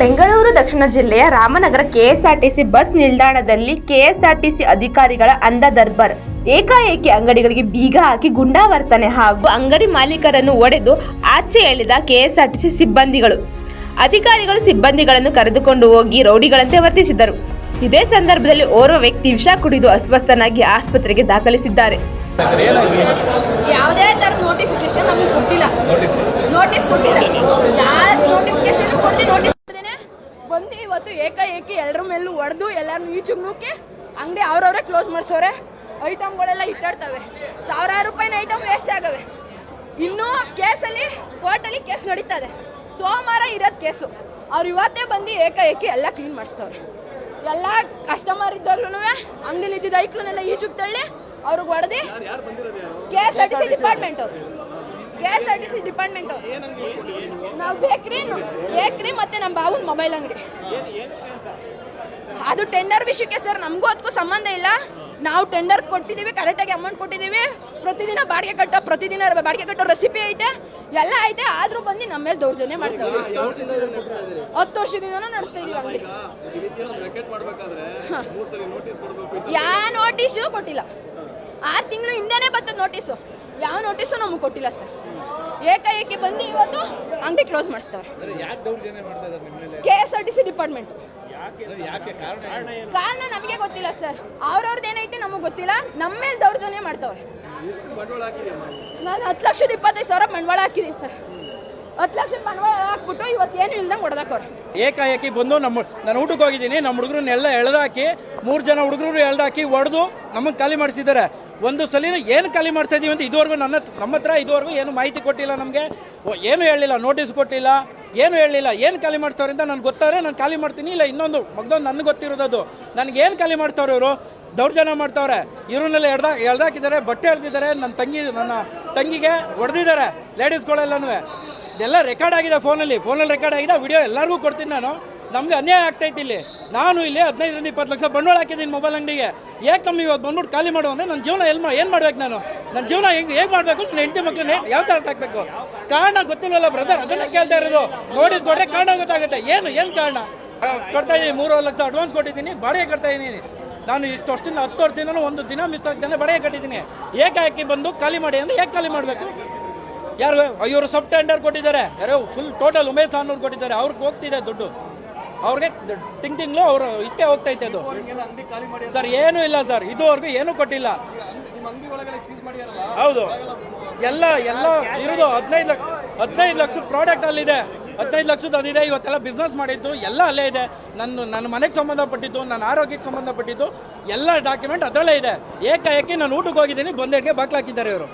ಬೆಂಗಳೂರು, ದಕ್ಷಿಣ ಜಿಲ್ಲೆಯ Ramanagara KSRTC bus ನಿಲ್ದಾಣದಲ್ಲಿ ಕೆಎಸ್ಆರ್ಟಿಸಿ ಅಧಿಕಾರಿಗಳ ಅಂದ ದರ್ಬರ್ ಏಕಾಏಕಿ ಅಂಗಡಿಗಳಿಗೆ ಬೀಗ ಹಾಕಿ ಗುಂಡಾವರ್ತನೆ ಹಾಗೂ ಅಂಗಡಿ ಮಾಲೀಕರನ್ನು ಒಡೆದು ಆಚೆ ಎಳೆದ ಕೆಎಸ್ಆರ್ಟಿಸಿ ಸಿಬ್ಬಂದಿಗಳು. ಅಧಿಕಾರಿಗಳು ಸಿಬ್ಬಂದಿಗಳನ್ನು ಕರೆದುಕೊಂಡು ಹೋಗಿ ರೌಡಿಗಳಂತೆ ವರ್ತಿಸಿದರು ಇದೇ ಸಂದರ್ಭದಲ್ಲಿ ಓರ್ವ ವ್ಯಕ್ತಿ ವಿಷ ಕುಡಿದು ಅಸ್ವಸ್ಥನಾಗಿ ಆಸ್ಪತ್ರೆಗೆ ದಾಖಲಿಸಿದ್ದಾರೆ. ಯಾವುದೇ ಥರದ ನೋಟಿಫಿಕೇಶನ್ ನಮಗೆ ಕೊಟ್ಟಿಲ್ಲ. ನೋಟಿಸ್ ಕೊಟ್ಟಿಲ್ಲ. ನೋಟಿಫಿಕೇಶನ್ ಕೊಡ್ತೀವಿ ನೋಟಿಸ್ ಏಕಾಏಕಿ ಎಲ್ಲರ ಮೇಲೂ ಹೊಡೆದು ಎಲ್ಲರನ್ನು ಈಚೆಗೆ ನೂಕಿ ಅಂಗಡಿ ಅವ್ರವರೇ ಕ್ಲೋಸ್ ಮಾಡಿಸೋರೆ. ಐಟಮ್ಗಳೆಲ್ಲ ಇಟ್ಟಾಡ್ತವೆ ಸಾವಿರಾರು ರೂಪಾಯಿನ ಐಟಮ್ ವೇಸ್ಟ್ ಆಗವೆ. ಇನ್ನೂ ಕೇಸಲ್ಲಿ ಕೋರ್ಟಲ್ಲಿ ಕೇಸ್ ನಡೀತದೆ. ಸೋಮವಾರ ಇರೋದು ಕೇಸು. ಅವ್ರು ಇವತ್ತೇ ಬಂದು ಏಕಾಏಕಿ ಎಲ್ಲ ಕ್ಲೀನ್ ಮಾಡಿಸ್ತವ್ರೆ. ಎಲ್ಲ ಕಸ್ಟಮರ್ ಇದ್ದಾಗ್ಲೂ ಅಂಗಡಿಲಿ ಇದ್ದಿದ್ದ ಐಕ್ಲನ್ನೆಲ್ಲ ಈಚುಗೆ ತಳ್ಳಿ ಅವ್ರಿಗೆ ಹೊಡೆದು K S R T C department ಅವರು. K S R T C department. ನಾವು ಬೇಕ್ರಿ ಬೇಕ್ರಿ ಮತ್ತೆ ನಮ್ಮ ಬಾವನ್ ಮೊಬೈಲ್ ಅಂಗಡಿ. ಅದು ಟೆಂಡರ್ ವಿಷಯಕ್ಕೆ ಸರ್ ನಮಗೂ ಅದಕ್ಕೂ ಸಂಬಂಧ ಇಲ್ಲ. ನಾವು ಟೆಂಡರ್ ಕೊಟ್ಟಿದ್ದೀವಿ ಕರೆಕ್ಟಾಗಿ ಅಮೌಂಟ್ ಕೊಟ್ಟಿದ್ದೀವಿ ಪ್ರತಿದಿನ ಬಾಡಿಗೆ ಕಟ್ಟೋ, ಪ್ರತಿದಿನ ಬಾಡಿಗೆ ಕಟ್ಟೋ ರೆಸಿಪಿ ಐತೆ, ಎಲ್ಲ ಐತೆ. ಆದರೂ ಬಂದು ನಮ್ಮ ಮೇಲೆ ದೌರ್ಜನ್ಯ ಮಾಡ್ತೇವೆ ಹತ್ತು ವರ್ಷದಿಂದ ನಡೆಸ್ತಾ ಇದೀವಿ ಅಂಗಡಿ. ಯಾ ನೋಟಿಸು ಕೊಟ್ಟಿಲ್ಲ. ಆರು ತಿಂಗಳು ಹಿಂದೆನೇ ಬರ್ತದೆ ನೋಟಿಸು ಯಾವ ನೋಟಿಸು ನಮಗೆ ಕೊಟ್ಟಿಲ್ಲ ಸರ್ ಏಕಾಏಕಿ ಬಂದು ಇವತ್ತು ಅಂಗಡಿ ಕ್ಲೋಸ್ ಮಾಡಿಸ್ತಾರೆ ಯಾಕೆ ದೌರ್ಜನ್ಯ ಮಾಡ್ತಾ ಇದ್ದಾರೆ ನಿಮ್ಮ ಮೇಲೆ? K S R T C department ಯಾಕೆ? ಕಾರಣ ಏನು? ಕಾರಣ ನಮಗೆ ಗೊತ್ತಿಲ್ಲ ಸರ್. ಅವ್ರವ್ರದ್ದು ಏನೈತೆ ನಮಗೆ ಗೊತ್ತಿಲ್ಲ. ನಮ್ಮ ಮೇಲೆ ದೌರ್ಜನ್ಯ ಮಾಡ್ತವ್ರೆ. ನಾನು ಹತ್ತು ಲಕ್ಷದ ಇಪ್ಪತ್ತೈದು ಸಾವಿರ ಬಂಡವಾಳ ಹಾಕಿದ್ದೀನಿ ಸರ್. ಹತ್ತು ಲಕ್ಷದ ಬಂಡವಾಳ ಹಾಕ್ಬಿಟ್ಟು ಇವತ್ತು ಏನು ಇಲ್ದಂಗೆ ಹೊಡೆದಾಕವ್ರೆ ಏಕಾಏಕಿ ಬಂದು ನಮ್ಮ ನಾನು ಊಟಕ್ಕೆ ಹೋಗಿದ್ದೀನಿ. ನಮ್ಮ ಹುಡುಗರನ್ನೆಲ್ಲ ಎಳೆದಾಕಿ ಮೂರು ಜನ ಹುಡುಗರು ಎಳ್ದಾಕಿ ಹೊಡೆದು ನಮಗೆ ಖಾಲಿ ಮಾಡಿಸಿದ್ದಾರೆ. ಒಂದು ಸಲಿನ ಏನು ಖಾಲಿ ಮಾಡ್ತಾ ಇದೀವಿ ಅಂತ ಇದುವರೆಗೂ ನನ್ನ ನಮ್ಮ ಹತ್ರ ಇದುವರೆಗೂ ಏನು ಮಾಹಿತಿ ಕೊಟ್ಟಿಲ್ಲ ನಮಗೆ. ಏನು ಹೇಳಿಲ್ಲ ನೋಟಿಸ್ ಕೊಟ್ಟಿಲ್ಲ, ಏನು ಹೇಳಿಲ್ಲ, ಏನು ಖಾಲಿ ಮಾಡ್ತಾವ್ರೆ ಅಂತ ನನಗೆ ಗೊತ್ತಾದ್ರೆ ನಾನು ಖಾಲಿ ಮಾಡ್ತೀನಿ. ಇಲ್ಲ, ಇನ್ನೊಂದು, ಮಗದೊಂದು ನನಗೆ ಗೊತ್ತಿರೋದು ನನಗೆ ಏನು ಖಾಲಿ ಮಾಡ್ತಾವ್ರೆ ಇವರು? ದೌರ್ಜನ್ಯ ಮಾಡ್ತಾವ್ರೆ. ಇವ್ರನ್ನೆಲ್ಲ ಎಳ್ದಾ ಎಳ್ದಾಕಿದ್ದಾರೆ, ಬಟ್ಟೆ ಎಳ್ದಿದ್ದಾರೆ ನನ್ನ ತಂಗಿ, ನನ್ನ ತಂಗಿಗೆ ಹೊಡೆದಿದ್ದಾರೆ ಲೇಡೀಸ್ಗಳೆಲ್ಲನೂ ಇದೆಲ್ಲ ರೆಕಾರ್ಡ್ ಆಗಿದೆ ಫೋನಲ್ಲಿ ಫೋನಲ್ಲಿ ರೆಕಾರ್ಡ್ ಆಗಿದೆ ವಿಡಿಯೋ ಎಲ್ಲರಿಗೂ ಕೊಡ್ತೀನಿ ನಾನು. ನಮ್ಗೆ ಅನ್ಯಾಯ ಆಗ್ತೈತಿ ಇಲ್ಲಿ. ನಾನು ಇಲ್ಲಿ ಹದಿನೈದರಿಂದ ಇಪ್ಪತ್ತು ಲಕ್ಷ ಬಂಡವಾಳ ಹಾಕಿದ್ದೀನಿ ಮೊಬೈಲ್ ಅಂಗಡಿಗೆ. ಯಾಕೆ ನಮ್ಗೆ ಇವತ್ತು ಬಂದ್ಬಿಟ್ಟು ಖಾಲಿ ಮಾಡು ಅಂದರೆ ನನ್ನ ಜೀವನ ಎಲ್ಲಿ ಏನು ಮಾಡ್ಬೇಕು ನಾನು? ನನ್ನ ಜೀವನ ಹೆಂಗೆ ಹೇಗೆ ಮಾಡಬೇಕು? ನನ್ನ ಹೆಂಡತಿ ಮಕ್ಕಳನ್ನ ಯಾವ ಥರ ಸಾಕಬೇಕು? ಕಾರಣ ಗೊತ್ತಿಲ್ವಲ್ಲ ಬ್ರದರ್ ಅದನ್ನ ಕೇಳ್ತಾ ಇರೋದು. ನೋಡಿದ ಕೊಟ್ಟರೆ ಕಾರಣ ಗೊತ್ತಾಗುತ್ತೆ. ಏನು ಏನು ಕಾರಣ? ಕೊಡ್ತಾ ಇದ್ದೀನಿ ಮೂರುವರೆ ಲಕ್ಷ ಅಡ್ವಾನ್ಸ್ ಕೊಟ್ಟಿದ್ದೀನಿ, ಬಾಡಿಗೆ ಕಟ್ತಾ ಇದ್ದೀನಿ ನಾನು ಇಷ್ಟು ವರ್ಷದಿಂದ ಹತ್ತು ವರ್ಷದಿಂದ ಒಂದು ದಿನ ಮಿಸ್ ಆಗ್ತಾನೆ ಬಾಡಿಗೆ ಕಟ್ಟಿದ್ದೀನಿ. ಏಕಾಏಕಿ ಬಂದು ಖಾಲಿ ಮಾಡಿ ಅಂದರೆ ಹೇಗೆ ಖಾಲಿ ಮಾಡಬೇಕು? ಯಾರು ಇವರು ಸಬ್ ಟೆಂಡರ್ ಕೊಟ್ಟಿದ್ದಾರೆ. ಯಾರೋ ಫುಲ್ ಟೋಟಲ್ ಉಮೇಶ್ ಅನ್ನೋರು ಕೊಟ್ಟಿದ್ದಾರೆ. ಅವ್ರಿಗೆ ಹೋಗ್ತಿದೆ ದುಡ್ಡು. ಅವ್ರಿಗೆ ತಿಂಗ್ ತಿಂಗಳು ಅವರು ಇಟ್ಟೆ ಹೋಗ್ತೈತೆ ಅದು. ಸರ್ ಏನೂ ಇಲ್ಲ ಸರ್. ಇದುವರೆಗೂ ಏನೂ ಕೊಟ್ಟಿಲ್ಲ. ನಿಮ್ಮ ಅಂಗಡಿ ಒಳಗೆಲ್ಲ ಸೀಸ್ ಮಾಡಿದಾರಲ್ಲ? ಹೌದು. ಎಲ್ಲ ಎಲ್ಲ ಇರೋದು ಹದಿನೈದು ಲಕ್ಷ ಹದಿನೈದು ಲಕ್ಷದ ಪ್ರಾಡಕ್ಟ್ ಅಲ್ಲಿದೆ ಹದಿನೈದು ಲಕ್ಷದ ಅದಿದೆ. ಇವತ್ತೆಲ್ಲ ಬಿಸ್ನೆಸ್ ಮಾಡಿದ್ದು ಎಲ್ಲ ಅಲ್ಲೇ ಇದೆ. ನನ್ನ ನನ್ನ ಮನೆಗೆ ಸಂಬಂಧಪಟ್ಟಿದ್ದು ನನ್ನ ಆರೋಗ್ಯಕ್ಕೆ ಸಂಬಂಧಪಟ್ಟಿದ್ದು ಎಲ್ಲ ಡಾಕ್ಯುಮೆಂಟ್ ಅದರಲ್ಲೇ ಇದೆ. ಏಕಾಏಕಿ ನಾನು ಊಟಕ್ಕೆ ಹೋಗಿದ್ದೀನಿ ಬಂದೆಡ್ಗೆ ಬಾಕ್ಲಾಕಿದ್ದಾರೆ ಇವರು.